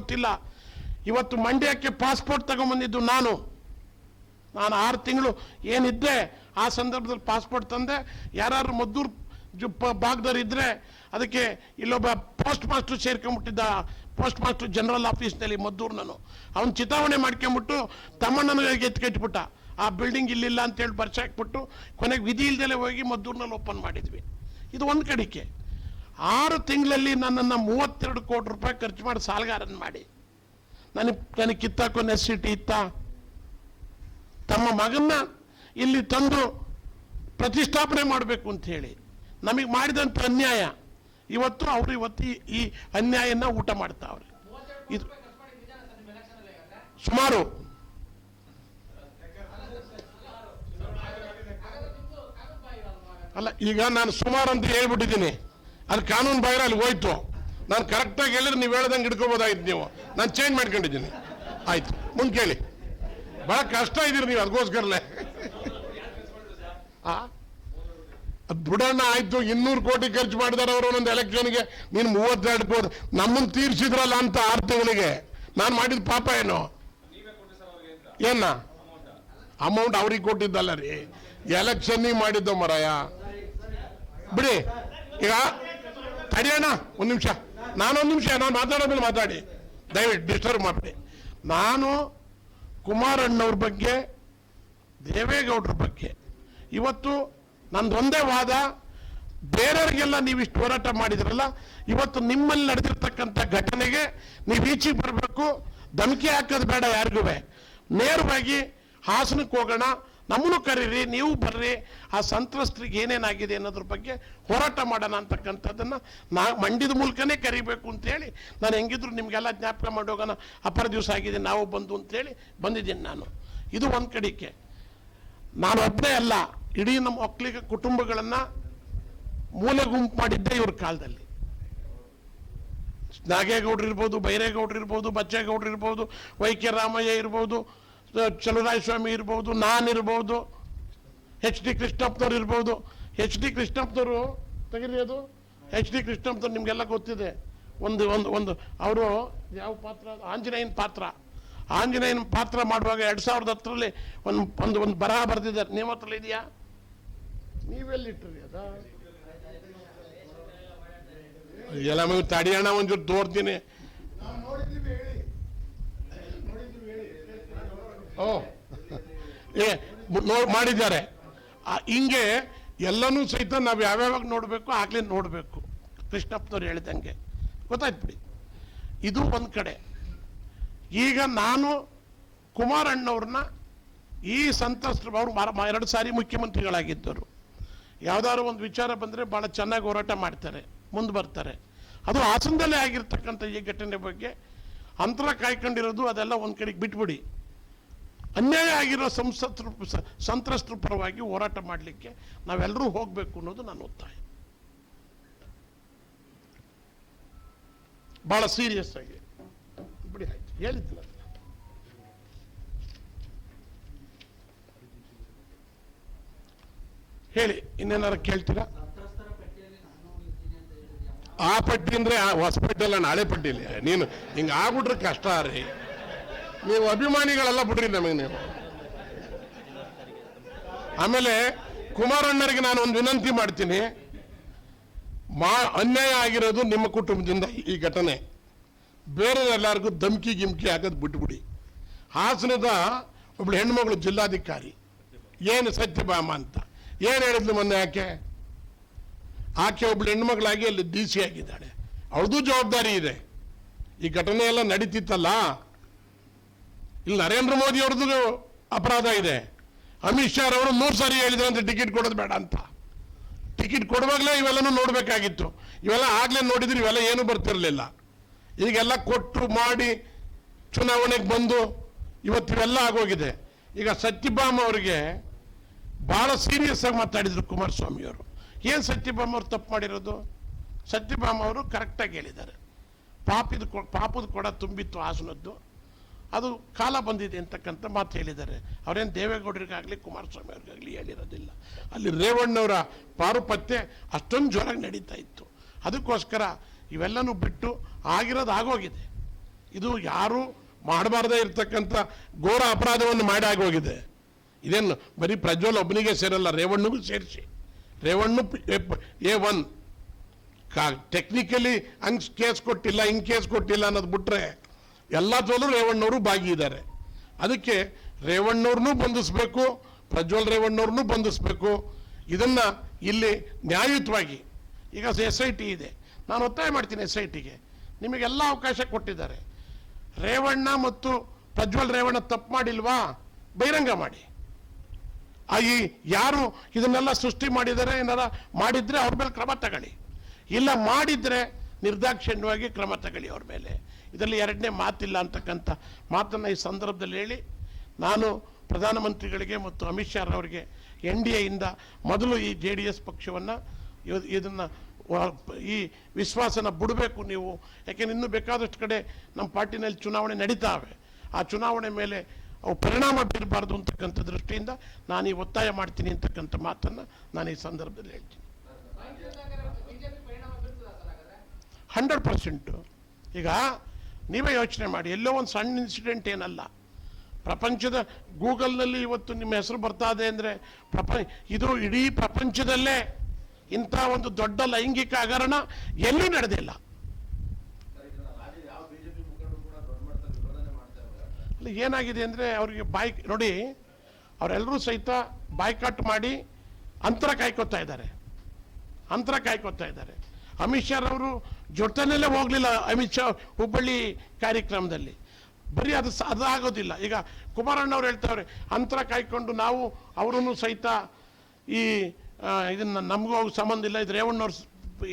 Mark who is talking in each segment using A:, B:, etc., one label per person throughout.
A: ಗೊತ್ತಿಲ್ಲ. ಇವತ್ತು ಮಂಡ್ಯಕ್ಕೆ ಪಾಸ್ಪೋರ್ಟ್ ತಗೊಂಬಂದಿದ್ದು ನಾನು. ನಾನು ಆರು ತಿಂಗಳು ಏನಿದ್ದೆ ಆ ಸಂದರ್ಭದಲ್ಲಿ ಪಾಸ್ಪೋರ್ಟ್ ತಂದೆ. ಯಾರು ಮದ್ದೂರು ಜು ಭಾಗದವ್ರು ಇದ್ರೆ ಅದಕ್ಕೆ ಇಲ್ಲೊಬ್ಬ ಪೋಸ್ಟ್ ಮಾಸ್ಟರ್ ಸೇರ್ಕೊಂಬಿಟ್ಟಿದ್ದ ಪೋಸ್ಟ್ ಮಾಸ್ಟರ್ ಜನರಲ್ ಆಫೀಸ್ನಲ್ಲಿ ಮದ್ದೂರು ನಾನು. ಅವನು ಚಿತಾವಣೆ ಮಾಡ್ಕೊಂಬಿಟ್ಟು ತಮ್ಮಣ್ಣನಿಗೆ ಎತ್ಕೆಟ್ಬಿಟ್ಟ ಆ ಬಿಲ್ಡಿಂಗ್ ಇಲ್ಲಿಲ್ಲ ಅಂತೇಳಿ ಬರ್ಸಾಕ್ಬಿಟ್ಟು ಕೊನೆಗೆ ವಿಧಿ ಇಲ್ದಲೇ ಹೋಗಿ ಮದ್ದೂರಿನಲ್ಲಿ ಓಪನ್ ಮಾಡಿದ್ವಿ. ಇದು ಒಂದು ಕಡಿಕೆ. ಆರು ತಿಂಗಳಲ್ಲಿ ನನ್ನನ್ನು ಮೂವತ್ತೆರಡು ಕೋಟಿ ರೂಪಾಯಿ ಖರ್ಚು ಮಾಡಿ ಸಾಲಗಾರನ್ ಮಾಡಿ. ನನಗೆ ನನಗೆ ಕಿತ್ತಾಕೋ ನೆಸಿಟಿ ಇತ್ತ? ತಮ್ಮ ಮಗನ್ನ ಇಲ್ಲಿ ತಂದು ಪ್ರತಿಷ್ಠಾಪನೆ ಮಾಡಬೇಕು ಅಂತ ಹೇಳಿ. ನಮಗೆ ಮಾಡಿದಂಥ ಅನ್ಯಾಯ. ಇವತ್ತು ಅವರು ಇವತ್ತು ಈ ಅನ್ಯಾಯನ ಊಟ ಮಾಡ್ತಾವ್ರೆ ಇದು ಸುಮಾರು. ಅಲ್ಲ, ಈಗ ನಾನು ಸುಮಾರು ಅಂತ ಹೇಳ್ಬಿಟ್ಟಿದ್ದೀನಿ. ಅದು ಕಾನೂನು ಬಾಹಿರ ಅಲ್ಲಿ ಹೋಯ್ತು. ನಾನು ಕರೆಕ್ಟಾಗಿ ಹೇಳಿದ್ರೆ ನೀವು ಹೇಳ್ದಂಗೆ ಹಿಡ್ಕೋಬೋದಾಗಿತ್ತು ನೀವು. ನಾನು ಚೇಂಜ್ ಮಾಡ್ಕೊಂಡಿದ್ದೀನಿ. ಆಯ್ತು, ಮುಂದೆ ಕೇಳಿ. ಬಹಳ ಕಷ್ಟ ಇದ್ದೀರಿ ನೀವು ಅದಕ್ಕೋಸ್ಕರಲ್ಲೇ ಅದ್ ಬಿಡೋಣ ಆಯ್ತು, ಇನ್ನೂರು ಕೋಟಿ ಖರ್ಚು ಮಾಡಿದಾರೆ ಅವರು ಒಂದೊಂದು ಎಲೆಕ್ಷನ್ಗೆ ನೀನು ಮೂವತ್ತೆರಡು ಕೋಟಿ ನಮ್ಮನ್ನು ತೀರ್ಸಿದ್ರಲ್ಲ ಅಂತ ಆರು ತಿಂಗಳಿಗೆ ನಾನು ಮಾಡಿದ ಪಾಪ ಏನು? ಏನ? ಅಮೌಂಟ್ ಅವ್ರಿಗೆ ಕೊಟ್ಟಿದ್ದಲ್ಲ ರೀ. ಎಲೆಕ್ಷನ್ನಿಗೆ ಮಾಡಿದ್ದ ಮರಾಯ. ಬಿಡಿ, ಈಗ ತಡಿಯೋಣ ಒಂದು ನಿಮಿಷ. ನಾನೊಂದು ನಿಮಿಷ, ನಾನು ಮಾತಾಡೋದ್ರಲ್ಲಿ ಮಾತಾಡಿ. ದಯವಿಟ್ಟು ಡಿಸ್ಟರ್ಬ್ ಮಾಡಬೇಡಿ. ನಾನು ಕುಮಾರಣ್ಣವ್ರ ಬಗ್ಗೆ, ದೇವೇಗೌಡ್ರ ಬಗ್ಗೆ ಇವತ್ತು ನಂದೊಂದೇ ವಾದ, ಬೇರೆಯವ್ರಿಗೆಲ್ಲ ನೀವು ಇಷ್ಟು ಹೋರಾಟ ಮಾಡಿದ್ರಲ್ಲ, ಇವತ್ತು ನಿಮ್ಮಲ್ಲಿ ನಡೆದಿರ್ತಕ್ಕಂಥ ಘಟನೆಗೆ ನೀವು ಈಚೆಗೆ ಬರಬೇಕು. ಧಮಕಿ ಹಾಕೋದು ಬೇಡ ಯಾರಿಗೂ. ನೇರವಾಗಿ ಹಾಸನಕ್ಕೆ ಹೋಗೋಣ ನಮ್ಮನ್ನು ಕರೀರಿ, ನೀವು ಬರ್ರಿ, ಆ ಸಂತ್ರಸ್ತರಿಗೆ ಏನೇನಾಗಿದೆ ಅನ್ನೋದ್ರ ಬಗ್ಗೆ ಹೋರಾಟ ಮಾಡೋಣ ಅಂತಕ್ಕಂಥದ್ದನ್ನು ನಾ ಮಂಡಿದ ಮೂಲಕನೇ ಕರಿಬೇಕು ಅಂತೇಳಿ ನಾನು ಹೆಂಗಿದ್ರು ನಿಮಗೆಲ್ಲ ಜ್ಞಾಪಕ ಮಾಡೋಗೋಣ ಅಪರ ದಿವಸ ಆಗಿದೆ, ನಾವು ಬಂದು ಅಂತೇಳಿ ಬಂದಿದ್ದೀನಿ ನಾನು. ಇದು ಒಂದು ನಾನು ಒಬ್ಬನೇ ಅಲ್ಲ, ಇಡೀ ನಮ್ಮ ಒಕ್ಕಲಿಗ ಕುಟುಂಬಗಳನ್ನು ಮೂಲೆ ಗುಂಪು ಮಾಡಿದ್ದೆ ಇವ್ರ ಕಾಲದಲ್ಲಿ. ನಾಗೇಗೌಡರು ಇರ್ಬೋದು, ಬೈರೇಗೌಡರು ಇರ್ಬೋದು, ಬಚ್ಚೇಗೌಡರು ಇರ್ಬೋದು, ವೈ ಕೆ ರಾಮಯ್ಯ ಇರ್ಬೋದು ಚಲುರಾಯ ಸ್ವಾಮಿ ಇರ್ಬೋದು ನಾನಿರ್ಬೋದು ಎಚ್ ಡಿ ಕೃಷ್ಣಪ್ಪನವ್ರು ಇರ್ಬೋದು. ಎಚ್ ಡಿ ಕೃಷ್ಣಪ್ಪನವರು ತೆಗೀರಿ ಅದು? ಎಚ್ ಡಿ ಕೃಷ್ಣಪ್ಪನವ್ರು ನಿಮಗೆಲ್ಲ ಗೊತ್ತಿದೆ. ಒಂದು ಒಂದು ಒಂದು, ಅವರು ಯಾವ ಪಾತ್ರ? ಆಂಜನೇಯನ ಪಾತ್ರ. ಆಂಜನೇಯನ ಪಾತ್ರ ಮಾಡುವಾಗ ಎರಡು ಸಾವಿರದ ಹತ್ತರಲ್ಲಿ ಒಂದು ಒಂದು ಒಂದು ಬರಹ ಬರೆದಿದ್ದಾರೆ. ನಿಮ್ಮ ಹತ್ರ ಇದೆಯಾ? ನೀವೆಲ್ಲಿಟ್ಟರಿ ಅದ? ಎಲ್ಲ ತಡಿಯೋಣ ಒಂಚೂರು ತೋರ್ತೀನಿ. ಓ. ಏ ನೋಡಿ ಮಾಡಿದ್ದಾರೆ. ಹಿಂಗೆ ಎಲ್ಲನೂ ಸಹಿತ ನಾವು ಯಾವ್ಯಾವಾಗ ನೋಡಬೇಕು, ಆಗ್ಲೇ ನೋಡಬೇಕು. ಕೃಷ್ಣಪ್ಪನವ್ರು ಹೇಳಿದಂಗೆ. ಗೊತ್ತಾಯ್ತು ಬಿಡಿ. ಇದು ಒಂದು ಕಡೆ. ಈಗ ನಾನು ಕುಮಾರಣ್ಣವ್ರನ್ನ ಈ ಸಂತ್ರಸ್ತರು ಅವರು ಎರಡು ಸಾರಿ ಮುಖ್ಯಮಂತ್ರಿಗಳಾಗಿದ್ದರು ಯಾವ್ದಾದ್ರು ಒಂದು ವಿಚಾರ ಬಂದರೆ ಭಾಳ ಚೆನ್ನಾಗಿ ಹೋರಾಟ ಮಾಡ್ತಾರೆ, ಮುಂದೆ ಬರ್ತಾರೆ. ಅದು ಹಾಸನದಲ್ಲೇ ಆಗಿರ್ತಕ್ಕಂಥ ಈ ಘಟನೆ ಬಗ್ಗೆ ಅಂತರ ಕಾಯ್ಕೊಂಡಿರೋದು ಅದೆಲ್ಲ ಒಂದು ಕಡೆಗೆ ಬಿಟ್ಬಿಡಿ. ಅನ್ಯಾಯ ಆಗಿರೋ ಸಂಸತ್ರ ಸಂತ್ರಸ್ತರ ಪರವಾಗಿ ಹೋರಾಟ ಮಾಡಲಿಕ್ಕೆ ನಾವೆಲ್ಲರೂ ಹೋಗಬೇಕು ಅನ್ನೋದು ನನ್ನ ಒತ್ತಾಯ. ಭಾಳ ಸೀರಿಯಸ್ ಆಗಿ. ಬಿಡಿ, ಆಯ್ತು. ಹೇಳಿದ್ದಿಲ್ಲ ಹೇಳಿ ಇನ್ನೇನಾರು ಕೇಳ್ತೀರಾ?
B: ನಾನು
A: ಆ ಪಟ್ಟಿ ಅಂದ್ರೆ ಆ ಹೊಸಪಟ್ಟಿ ಅಲ್ಲ, ನಾಳೆ ಪಟ್ಟಿಲಿ ನೀನು, ಹಿಂಗೆ ಆಗ್ಬಿಟ್ರೆ ಕಷ್ಟ ರೀ. ನೀವು ಅಭಿಮಾನಿಗಳೆಲ್ಲ ಬಿಡ್ರಿ ನಮಗೆ ನೀವು. ಆಮೇಲೆ ಕುಮಾರಣ್ಣರಿಗೆ ನಾನು ಒಂದು ವಿನಂತಿ ಮಾಡ್ತೀನಿ. ಮಾ ಅನ್ಯಾಯ ಆಗಿರೋದು ನಿಮ್ಮ ಕುಟುಂಬದಿಂದ ಈ ಘಟನೆ. ಬೇರೆ ಎಲ್ಲರಿಗೂ ಧಮ್ಕಿ ಗಿಮ್ಕಿ ಹಾಕೋದು ಬಿಟ್ಬಿಡಿ. ಹಾಸನದ ಒಬ್ಳು ಹೆಣ್ಮಗಳು ಜಿಲ್ಲಾಧಿಕಾರಿ. ಏನು ಸತ್ಯಭಾಮ ಅಂತ. ಏನು ಹೇಳಿದ್ಲು ಮೊನ್ನೆ ಆಕೆ? ಆಕೆ ಒಬ್ಳು ಹೆಣ್ಮಗಳಾಗಿ ಅಲ್ಲಿ ಡಿ ಸಿ ಆಗಿದ್ದಾಳೆ. ಅವಳದು ಜವಾಬ್ದಾರಿ ಇದೆ. ಈ ಘಟನೆ ಎಲ್ಲ ನಡೀತಿತ್ತಲ್ಲ? ಇಲ್ಲಿ ನರೇಂದ್ರ ಮೋದಿ ಅವ್ರದ್ದು ಅಪರಾಧ ಇದೆ. ಅಮಿತ್ ಶಾ ಅವರು ಮೂರು ಸಾರಿ ಹೇಳಿದ್ರಂತೆ ಟಿಕೆಟ್ ಕೊಡೋದು ಬೇಡ ಅಂತ. ಟಿಕೆಟ್ ಕೊಡುವಾಗಲೇ ಇವೆಲ್ಲನೂ ನೋಡಬೇಕಾಗಿತ್ತು. ಇವೆಲ್ಲ ಆಗಲೇ ನೋಡಿದ್ರೆ ಇವೆಲ್ಲ ಏನೂ ಬರ್ತಿರಲಿಲ್ಲ. ಈಗೆಲ್ಲ ಕೊಟ್ಟು ಮಾಡಿ ಚುನಾವಣೆಗೆ ಬಂದು ಇವತ್ತು ಇವೆಲ್ಲ ಆಗೋಗಿದೆ. ಈಗ ಸತ್ಯಭಾಮ ಅವರಿಗೆ ಭಾಳ ಸೀರಿಯಸ್ ಆಗಿ ಮಾತಾಡಿದ್ರು ಕುಮಾರಸ್ವಾಮಿ ಅವರು. ಏನು ಸತ್ಯಭಾಮ ಅವರು ತಪ್ಪು ಮಾಡಿರೋದು? ಸತ್ಯಭಾಮ ಅವರು ಕರೆಕ್ಟಾಗಿ ಹೇಳಿದ್ದಾರೆ. ಪಾಪಿದ ಪಾಪದ ಕೊಡ ತುಂಬಿತ್ತು ಹಾಸನದ್ದು. ಅದು ಕಾಲ ಬಂದಿದೆ ಅಂತಕ್ಕಂಥ ಮಾತು ಹೇಳಿದ್ದಾರೆ. ಅವರೇನು ದೇವೇಗೌಡರಿಗಾಗಲಿ, ಕುಮಾರಸ್ವಾಮಿ ಅವ್ರಿಗಾಗಲಿ ಹೇಳಿರೋದಿಲ್ಲ. ಅಲ್ಲಿ ರೇವಣ್ಣವರ ಪಾರುಪತ್ಯ ಅಷ್ಟೊಂದು ಜೋರಾಗಿ ನಡೀತಾ ಇತ್ತು. ಅದಕ್ಕೋಸ್ಕರ ಇವೆಲ್ಲನೂ ಬಿಟ್ಟು ಆಗಿರೋದು ಆಗೋಗಿದೆ. ಇದು ಯಾರೂ ಮಾಡಬಾರ್ದೇ ಇರತಕ್ಕಂಥ ಘೋರ ಅಪರಾಧವನ್ನು ಮಾಡಿ ಆಗೋಗಿದೆ. ಇದೇನು ಬರೀ ಪ್ರಜ್ವಲ್ ಒಬ್ಬನಿಗೆ ಸೇರಲ್ಲ, ರೇವಣ್ಣಗೂ ಸೇರಿಸಿ. Revanna A one. ಕಾ ಟೆಕ್ನಿಕಲಿ ಹಂಗೆ ಕೇಸ್ ಕೊಟ್ಟಿಲ್ಲ, ಹಿಂಗೆ ಕೇಸ್ ಕೊಟ್ಟಿಲ್ಲ ಅನ್ನೋದು ಬಿಟ್ರೆ ಎಲ್ಲದರಲ್ಲೂ ರೇವಣ್ಣವರು ಭಾಗಿಯಿದ್ದಾರೆ ಅದಕ್ಕೆ ರೇವಣ್ಣವ್ರನ್ನೂ ಬಂಧಿಸಬೇಕು, ಪ್ರಜ್ವಲ್ ರೇವಣ್ಣವ್ರನ್ನೂ ಬಂಧಿಸಬೇಕು. ಇದನ್ನು ಇಲ್ಲಿ ನ್ಯಾಯಯುತವಾಗಿ, ಈಗ ಎಸ್ ಐ ಟಿ ಇದೆ. ನಾನು ಒತ್ತಾಯ ಮಾಡ್ತೀನಿ ಎಸ್ ಐ ಟಿಗೆ. ನಿಮಗೆಲ್ಲ ಅವಕಾಶ ಕೊಟ್ಟಿದ್ದಾರೆ. ರೇವಣ್ಣ ಮತ್ತು ಪ್ರಜ್ವಲ್ ರೇವಣ್ಣ ತಪ್ಪು ಮಾಡಿಲ್ವಾ? ಬಹಿರಂಗ ಮಾಡಿ. ಆ ಈ ಯಾರು ಇದನ್ನೆಲ್ಲ ಸೃಷ್ಟಿ ಮಾಡಿದ್ದಾರೆ, ಏನಾರ ಮಾಡಿದರೆ ಅವ್ರ ಮೇಲೆ ಕ್ರಮ ತಗೊಳ್ಳಿ. ಇಲ್ಲ ಮಾಡಿದರೆ ನಿರ್ದಾಕ್ಷಿಣ್ಯವಾಗಿ ಕ್ರಮ ತಗೊಳ್ಳಿ ಅವ್ರ ಮೇಲೆ. ಇದರಲ್ಲಿ ಎರಡನೇ ಮಾತಿಲ್ಲ ಅಂತಕ್ಕಂಥ ಮಾತನ್ನು ಈ ಸಂದರ್ಭದಲ್ಲಿ ಹೇಳಿ ನಾನು ಪ್ರಧಾನಮಂತ್ರಿಗಳಿಗೆ ಮತ್ತು ಅಮಿತ್ ಶಾ ಅವರಿಗೆ ಎನ್ ಡಿ ಎಯಿಂದ ಮೊದಲು ಈ ಜೆ ಡಿ ಎಸ್ ಪಕ್ಷವನ್ನು ಇದನ್ನು ಈ ವಿಶ್ವಾಸನ ಬಿಡಬೇಕು ನೀವು. ಯಾಕೆಂದ್ರೆ ಇನ್ನೂ ಬೇಕಾದಷ್ಟು ಕಡೆ ನಮ್ಮ ಪಾರ್ಟಿನಲ್ಲಿ ಚುನಾವಣೆ ನಡೀತಾವೆ. ಆ ಚುನಾವಣೆ ಮೇಲೆ ಅವು ಪರಿಣಾಮ ಬೀರಬಾರ್ದು ಅಂತಕ್ಕಂಥ ದೃಷ್ಟಿಯಿಂದ ನಾನು ಈ ಒತ್ತಾಯ ಮಾಡ್ತೀನಿ ಅಂತಕ್ಕಂಥ ಮಾತನ್ನು ನಾನು ಈ ಸಂದರ್ಭದಲ್ಲಿ ಹೇಳ್ತೀನಿ. Hundred percent. ಈಗ ನೀವೇ ಯೋಚನೆ ಮಾಡಿ, ಎಲ್ಲೋ ಒಂದು ಸಣ್ಣ ಇನ್ಸಿಡೆಂಟ್ ಏನಲ್ಲ. ಪ್ರಪಂಚದ ಗೂಗಲ್ನಲ್ಲಿ ಇವತ್ತು ನಿಮ್ಮ ಹೆಸರು ಬರ್ತಾ ಇದೆ ಅಂದರೆ ಪ್ರಪ, ಇದು ಇಡೀ ಪ್ರಪಂಚದಲ್ಲೇ ಇಂಥ ಒಂದು ದೊಡ್ಡ ಲೈಂಗಿಕ ಹಗರಣ ಎಲ್ಲೂ ನಡೆದಿಲ್ಲ. ಅಲ್ಲಿ, ಏನಾಗಿದೆ ಅಂದರೆ ಅವರಿಗೆ ಬಾಯ್, ನೋಡಿ, ಅವರೆಲ್ಲರೂ ಸಹಿತ ಬಾಯ್ಕಾಟ್ ಮಾಡಿ ಅಂತರ ಕಾಯ್ಕೋತಾ ಇದ್ದಾರೆ. ಅಂತರ ಕಾಯ್ಕೋತಾ ಇದ್ದಾರೆ. ಅಮಿತ್ ಶಾ ಅವರು ಜೊತೆನಲ್ಲೇ ಹೋಗಲಿಲ್ಲ ಅಮಿತ್ ಶಾ ಹುಬ್ಬಳ್ಳಿ ಕಾರ್ಯಕ್ರಮದಲ್ಲಿ. ಬರೀ ಅದು ಅದು ಆಗೋದಿಲ್ಲ ಈಗ ಕುಮಾರಣ್ಣವ್ರು ಹೇಳ್ತಾವ್ರೆ ಅಂತರ ಕಾಯ್ಕೊಂಡು ನಾವು ಅವರನ್ನು ಸಹಿತ ಈ ಇದನ್ನು ಇದನ್ನ ನಮಗೂ ಅವ್ರಿಗೆ ಸಂಬಂಧ ಇಲ್ಲ. ಇದು ರೇವಣ್ಣವ್ರ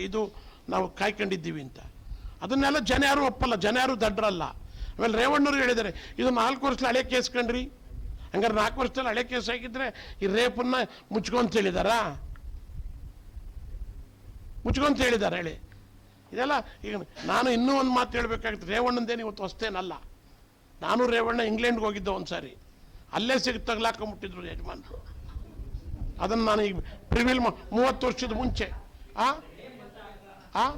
A: ಇದು ನಾವು ಕಾಯ್ಕೊಂಡಿದ್ದೀವಿ ಅಂತ. ಅದನ್ನೆಲ್ಲ ಜನ ಯಾರು ಒಪ್ಪಲ್ಲ. ಜನ ಯಾರು ದಡ್ಡರಲ್ಲ ಆಮೇಲೆ ರೇವಣ್ಣವ್ರು ಹೇಳಿದ್ದಾರೆ, ಇದು ನಾಲ್ಕು ವರ್ಷದಲ್ಲಿ ಹಳೆ ಕೇಸ್ ಕಂಡ್ರಿ ಹಂಗಾರೆ ನಾಲ್ಕು ವರ್ಷದಲ್ಲಿ ಹಳೆ ಕೇಸ್ ಹಾಕಿದ್ರೆ ಈ ರೇಪನ್ನು ಮುಚ್ಕೊಂತ ಹೇಳಿದಾರಾ? ಮುಚ್ಕೊಂತ ಹೇಳಿದ್ದಾರೆ, ಹೇಳಿ. ಇದೆಲ್ಲ ಈಗ ನಾನು ಇನ್ನೂ ಒಂದು ಮಾತು ಹೇಳಬೇಕಾಗಿತ್ತು ರೇವಣ್ಣಂದೇನು ಇವತ್ತು ಹೊಸ್ತೇನಲ್ಲ. ನಾನು ರೇವಣ್ಣ ಇಂಗ್ಲೆಂಡ್ಗೆ ಹೋಗಿದ್ದೆ ಒಂದು ಸಾರಿ ಅಲ್ಲೇ ಸಿಗಿ ತಗ್ಲಾಕೊಂಬಿಟ್ಟಿದ್ರು ಯಜಮಾನ್ರು. ಅದನ್ನು ನಾನು ಈಗ ಪ್ರಿವಿಲ್ ಮೂವತ್ತು ವರ್ಷದ ಮುಂಚೆ. ಆ? ಆ?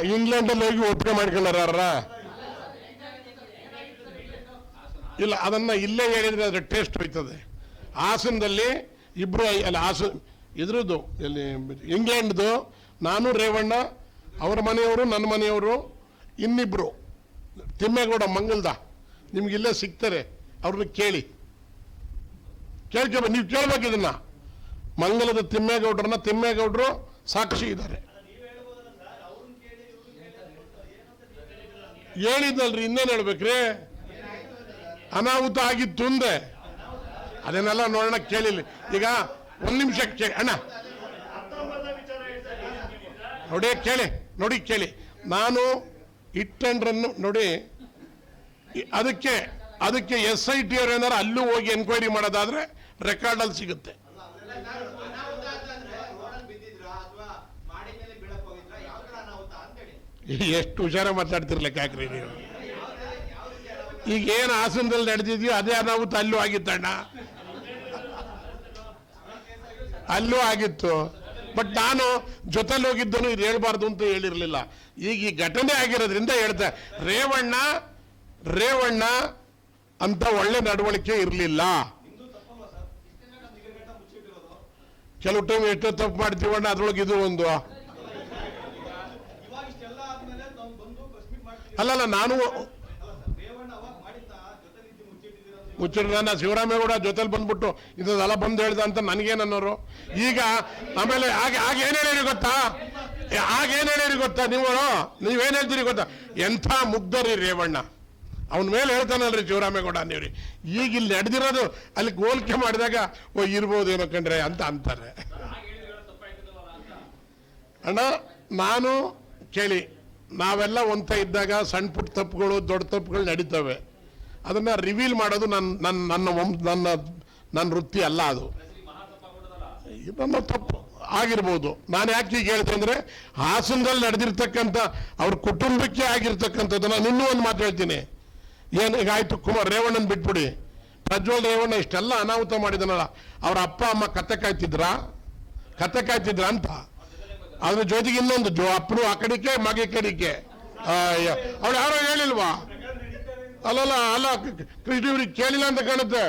A: ಇಂಗ್ಲೆಂಡಲ್ಲಿ ಹೋಗಿ ಒಪ್ಪಿಗೆ ಮಾಡ್ಕೊಂಡಾರ ಇಲ್ಲ, ಅದನ್ನ ಇಲ್ಲೇ ಹೇಳಿದ್ರೆ ಅದ್ರ ಟೇಸ್ಟ್ ಹೋಯ್ತದೆ. ಹಾಸನದಲ್ಲಿ ಇಬ್ರು ಅಲ್ಲಿ ಹಾಸ ಇದ್ರದ್ದು, ಇಲ್ಲಿ ಇಂಗ್ಲೆಂಡ್ದು, ನಾನು ರೇವಣ್ಣ, ಅವ್ರ ಮನೆಯವರು, ನನ್ನ ಮನೆಯವರು, ಇನ್ನಿಬ್ರು. ತಿಮ್ಮೇಗೌಡ, ಮಂಗಲ್ದ. ನಿಮ್ಗೆ ಇಲ್ಲೇ ಸಿಗ್ತಾರೆ, ಅವ್ರನ್ನ ಕೇಳಿ. ಕೇಳ್ಕೊಬ ನೀವು ಕೇಳ್ಬೇಕು ಇದನ್ನ. ಮಂಗಲದ ತಿಮ್ಮೇಗೌಡ್ರನ್ನ ತಿಮ್ಮೇಗೌಡರು ಸಾಕ್ಷಿ ಇದ್ದಾರೆ. ಹೇಳಿದ್ನಲ್ರಿ ಇನ್ನೇನು ಹೇಳ್ಬೇಕ್ರಿ? ಅನಾಹುತ ಆಗಿತ್ತು ಅಂದೆ ಅದನ್ನೆಲ್ಲ ನೋಡೋಣ ಕೇಳಿಲ್ಲ ಈಗ ಒಂದು ನಿಮಿಷ ಅಣ್ಣ ನೋಡಿ ಕೇಳಿ ನೋಡಿ ಕೇಳಿ ನಾನು ಇಟ್ಟಂಡ್ರನ್ನು ನೋಡಿ ಅದಕ್ಕೆ ಅದಕ್ಕೆ ಎಸ್ ಐ ಟಿ ಅವ್ರು ಏನಾರು ಅಲ್ಲೂ ಹೋಗಿ ಎನ್ಕ್ವೈರಿ ಮಾಡೋದಾದ್ರೆ ರೆಕಾರ್ಡಲ್ಲಿ ಸಿಗುತ್ತೆ ಎಷ್ಟು ಹುಷಾರ ಮಾತಾಡ್ತಿರ್ಲಿಕ್ಕೆ ಯಾಕ್ರಿ ನೀವು ಈಗ ಏನು ಆಸನದಲ್ಲಿ ನಡೆದಿದ್ಯೋ ಅದೇ ಅನಾಹುತ ಅಲ್ಲೂ ಆಗಿತ್ತಣ್ಣ ಅಲ್ಲೂ ಆಗಿತ್ತು. ಬಟ್ ನಾನು ಜೊತೆಲಿ ಹೋಗಿದ್ದನು, ಇದು ಹೇಳ್ಬಾರ್ದು ಅಂತ ಹೇಳಿರಲಿಲ್ಲ. ಈಗ ಈ ಘಟನೆ ಆಗಿರೋದ್ರಿಂದ ಹೇಳ್ದೆ, ರೇವಣ್ಣ ರೇವಣ್ಣ ಅಂತ ಒಳ್ಳೆ ನಡವಳಿಕೆ ಇರಲಿಲ್ಲ. ಕೆಲವು ಟೈಮ್ ಎಷ್ಟೋ ತಪ್ಪು ಮಾಡ್ತೀವಣ್ಣ ಅದ್ರೊಳಗೆ ಇದು ಒಂದು. ಅಲ್ಲಲ್ಲ, ನಾನು
C: ಅಲ್ಲ ಸರ್ ರೇವಣ್ಣ ಅವಾಗ ಮಾಡಿದ್ದ ಜೊತೆಲಿದ್ದು
A: ಮುಚ್ಚಿಡ್ದಾನ ಶಿವರಾಮೇಗೌಡ ಜೊತೆಲಿ ಬಂದ್ಬಿಟ್ಟು ಇದೆಲ್ಲ ಬಂದು ಹೇಳ್ದ ಅಂತ ನನಗೇನನ್ನೋರು? ಈಗ ಆಮೇಲೆ ಆಗ ಏನು ಹೇಳಿರಿ ಗೊತ್ತಾ? ಏ, ಆಗ ಏನ್ ಹೇಳಿರಿ ಗೊತ್ತಾ ನೀವು? ನೀವೇನು ಹೇಳ್ತೀರಿ ಗೊತ್ತಾ? ಎಂಥ ಮುಗ್ಧರಿ ರೇವಣ್ಣ. ಅವನ ಮೇಲೆ ಹೇಳ್ತಾನಲ್ರಿ ಶಿವರಾಮೇಗೌಡ ನೀವ್ರಿ ಈಗ ಇಲ್ಲಿ ನಡೆದಿರೋದು ಅಲ್ಲಿ ಹೋಲಿಕೆ ಮಾಡಿದಾಗ ಓ ಇರ್ಬೋದೇನೋ ಕಂಡ್ರೆ ಅಂತ ಅಂತಾರೆ. ಅಣ್ಣ ನಾನು ಕೇಳಿ ನಾವೆಲ್ಲ ಒಂಥ ಇದ್ದಾಗ ಸಣ್ಣ ಪುಟ್ಟ ತಪ್ಪುಗಳು ದೊಡ್ಡ ತಪ್ಪುಗಳು ನಡೀತವೆ. ಅದನ್ನ ರಿವೀಲ್ ಮಾಡೋದು ನನ್ನ ನನ್ನ ನನ್ನ ನನ್ನ ನನ್ನ ವೃತ್ತಿ ಅಲ್ಲ ಅದು. ನನ್ನ ತಪ್ಪು ಆಗಿರ್ಬೋದು. ನಾನು ಯಾಕೆ ಈಗ ಹೇಳ್ತೇನೆ ಅಂದರೆ, ಹಾಸನದಲ್ಲಿ ನಡೆದಿರ್ತಕ್ಕಂಥ, ಅವ್ರ ಕುಟುಂಬಕ್ಕೆ ಆಗಿರ್ತಕ್ಕಂಥದ್ದು ನಾನು ಇನ್ನೂ ಒಂದು ಮಾತು ಹೇಳ್ತೀನಿ. ಏನು, ಈಗ ಆಯಿತು, ಕುಮಾರ್, ರೇವಣ್ಣನ ಬಿಟ್ಬಿಡಿ. ಪ್ರಜ್ವಲ್ ರೇವಣ್ಣ ಇಷ್ಟೆಲ್ಲ ಅನಾಹುತ ಮಾಡಿದನಲ್ಲ, ಅವ್ರ ಅಪ್ಪ, ಅಮ್ಮ ಕತೆ ಕಾಯ್ತಿದ್ರ? ಕತೆ ಕಾಯ್ತಿದ್ರ ಅಂತ? ಅದ್ರ ಜೊತೆಗೆ ಇನ್ನೊಂದು, ಜೋ, ಅಪ್ಪನು ಆ ಕಡಿಕೆ ಮಗ ಕಡಿಕೆ ಅವಳು ಯಾರೋ ಹೇಳಿಲ್ವಾ? ಅಲ್ಲಲ್ಲ, ಅಲ್ಲ ಕೃಷ್ಣ ಇವ್ರಿಗೆ ಕೇಳಿಲ್ಲ ಅಂತ ಕಾಣುತ್ತೆ.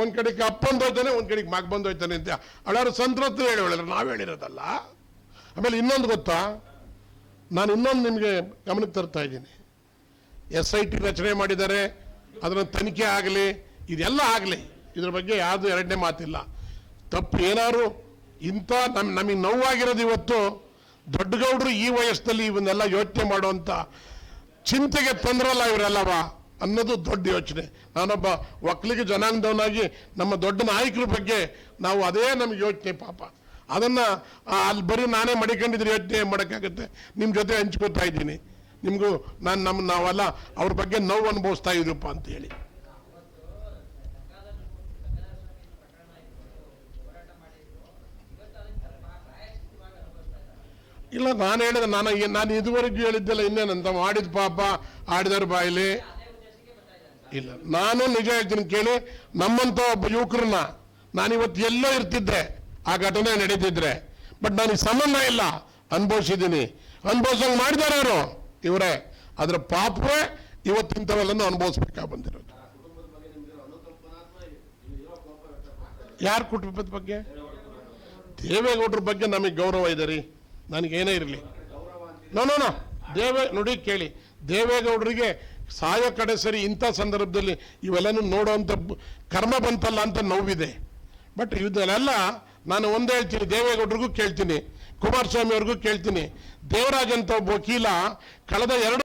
A: ಒಂದ್ ಕಡೆಗೆ ಅಪ್ಪ ಬಂದೋಯ್ತಾನೆ ಒಂದ್ ಕಡೆಗೆ ಮಗ ಬಂದೋಯ್ತಾನೆ ಅಂತ. ಅಳಾರು ಸಂತ್ರತ್ತು ಹೇಳಿ ನಾವ್ ಹೇಳಿರೋದಲ್ಲ. ಆಮೇಲೆ ಇನ್ನೊಂದು ಗೊತ್ತಾ? ನಾನು ಇನ್ನೊಂದು ನಿಮಗೆ ಗಮನಕ್ಕೆ ತರ್ತಾ ಇದ್ದೀನಿ. ಎಸ್ ಐ ಟಿ ರಚನೆ ಮಾಡಿದ್ದಾರೆ ಅದರ ತನಿಖೆ ಆಗಲಿ, ಇದೆಲ್ಲ ಆಗಲಿ, ಇದ್ರ ಬಗ್ಗೆ ಯಾವುದು ಎರಡನೇ ಮಾತಿಲ್ಲ. ತಪ್ಪು ಏನಾದ್ರು ಇಂಥ ನಮ್, ನಮಗೆ ನೋವಾಗಿರೋದು ಇವತ್ತು ದೊಡ್ಡಗೌಡರು ಈ ವಯಸ್ಸಲ್ಲಿ ಇವನ್ನೆಲ್ಲ ಯೋಚನೆ ಮಾಡುವಂಥ ಚಿಂತೆಗೆ ತಂದ್ರಲ್ಲ ಇವರೆಲ್ಲವ? ಅನ್ನೋದು ದೊಡ್ಡ ಯೋಚನೆ. ನಾನೊಬ್ಬ ಒಕ್ಕಲಿಗ ಜನಾಂಗದವನಾಗಿ ನಮ್ಮ ದೊಡ್ಡ ನಾಯಕರ ಬಗ್ಗೆ ನಾವು ಅದೇ ನಮ್ಗೆ ಯೋಚನೆ ಪಾಪ. ಅದನ್ನು ಅಲ್ಲಿ ಬರೀ ನಾನೇ ಮಡಿಕೊಂಡಿದ್ರೆ ಯೋಚನೆ ಮಾಡೋಕ್ಕಾಗುತ್ತೆ. ನಿಮ್ಮ ಜೊತೆ ಹಂಚ್ಕೋತಾ ಇದ್ದೀನಿ. ನಿಮಗೂ ನಾನು ನಮ್ಮ ನಾವೆಲ್ಲ, ಅವ್ರ ಬಗ್ಗೆ ನೋವು ಅನುಭವಿಸ್ತಾ ಇದ್ದೀವಪ್ಪ ಅಂತ ಹೇಳಿ. ಇಲ್ಲ, ನಾನು ಹೇಳಿದೆ, ನಾನು ನಾನು ಇದುವರೆಗೂ ಹೇಳಿದ್ದೆಲ್ಲ ಇನ್ನೇನಂತ ಮಾಡಿದ ಪಾಪ ಆಡಿದರ ಬಾಯಿಲಿ ಇಲ್ಲ. ನಾನು ನಿಜ ಹೇಳ್ತೀನಿ ಕೇಳಿ, ನಮ್ಮಂತ ಒಬ್ಬ ಯುವಕರನ್ನ ನಾನಿವತ್ತು ಎಲ್ಲೋ ಇರ್ತಿದ್ದೆ ಆ ಘಟನೆ ನಡೀತಿದ್ರೆ, ಬಟ್ ನನಗೆ ಸಂಬಂಧ ಇಲ್ಲ, ಅನುಭವಿಸಿದ್ದೀನಿ. ಅನುಭವಿಸಂಗೆ ಮಾಡಿದಾರೆ ಅವರು, ಇವರೇ. ಅದರ ಪಾಪವೇ ಇವತ್ತಿಂಥವೆಲ್ಲನೂ ಅನುಭವಿಸ್ಬೇಕಾಗಿ ಬಂದಿರೋದು. ಯಾರ ಕುಟುಂಬದ ಬಗ್ಗೆ? ದೇವೇಗೌಡರ ಬಗ್ಗೆ ನಮಗೆ ಗೌರವ ಇದೆ ರೀ. ನನಗೇನೇ ಇರಲಿ. No no. ದೇವೇ, ನೋಡಿ ಕೇಳಿ. ದೇವೇಗೌಡರಿಗೆ ಸಾಯೋ ಕಡೆ ಸರಿ ಇಂಥ ಸಂದರ್ಭದಲ್ಲಿ ಇವೆಲ್ಲನೂ ನೋಡುವಂಥ ಕರ್ಮ ಬಂತಲ್ಲ ಅಂತ ನೋವಿದೆ. ಬಟ್ ಇದನ್ನೆಲ್ಲ ನಾನು ಒಂದು ಹೇಳ್ತೀನಿ, ದೇವೇಗೌಡರಿಗೂ ಕೇಳ್ತೀನಿ ಕುಮಾರಸ್ವಾಮಿ ಅವ್ರಿಗೂ ಕೇಳ್ತೀನಿ, ದೇವರಾಜ್ ಅಂತ ಒಬ್ಬ ವಕೀಲ ಕಳೆದ ಎರಡು